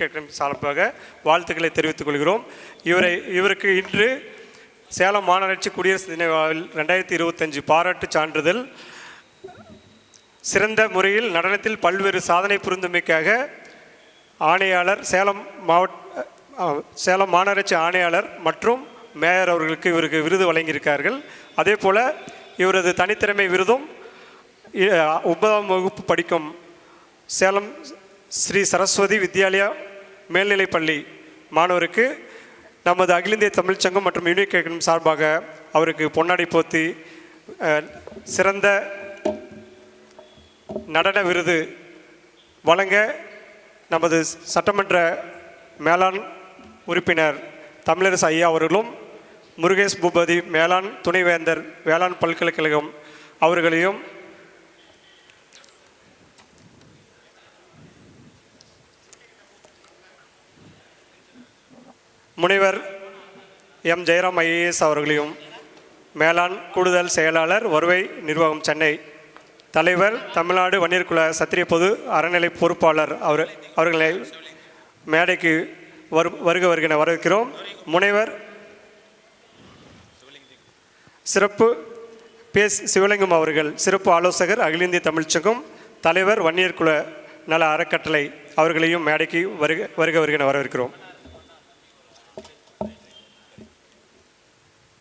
கேட்கும் சார்பாக வாழ்த்துக்களை தெரிவித்துக் கொள்கிறோம். இவரை இவருக்கு இன்று சேலம் மாநகராட்சி குடியரசு தின விழாவில் ரெண்டாயிரத்தி இருபத்தஞ்சு பாராட்டு சான்றிதழ் சிறந்த முறையில் நடனத்தில் பல்வேறு சாதனை புரிந்தமைக்காக ஆணையாளர் சேலம் மாவட்ட சேலம் மாநகராட்சி ஆணையாளர் மற்றும் மேயர் அவர்களுக்கு இவருக்கு விருது வழங்கியிருக்கார்கள். அதே போல் இவரது தனித்திறமை விருதும் ஒன்பதாம் வகுப்பு படிக்கும் சேலம் ஸ்ரீ சரஸ்வதி வித்யாலயா மேல்நிலைப்பள்ளி மாணவருக்கு நமது அகில இந்திய தமிழ்ச்சங்கம் மற்றும் யூனிக் சார்பாக அவருக்கு பொன்னாடை போத்தி சிறந்த நடன விருது வழங்க நமது சட்டமன்ற மேலாண் உறுப்பினர் தமிழரசு ஐயா அவர்களும் முருகேஷ் பூபதி மேலாண் துணைவேந்தர் வேளாண் பல்கலைக்கழகம் அவர்களையும் முனைவர் எம். ஜெயராம் ஐஏஎஸ் அவர்களையும் மேலாண் கூடுதல் செயலாளர் வருவை நிர்வாகம் சென்னை தலைவர் தமிழ்நாடு வன்னியர்குல சத்திரிய பொது அறநிலை பொறுப்பாளர் அவர் அவர்களை மேடைக்கு வரு வருக வருகின வரவேற்கிறோம். முனைவர் சிறப்பு பேஸ் சிவலிங்கம் அவர்கள் சிறப்பு ஆலோசகர் அகில இந்திய தமிழ்ச்சங்கம் தலைவர் வன்னியர்குல நல அறக்கட்டளை அவர்களையும் மேடைக்கு வருக வருக வருகின வரவேற்கிறோம்.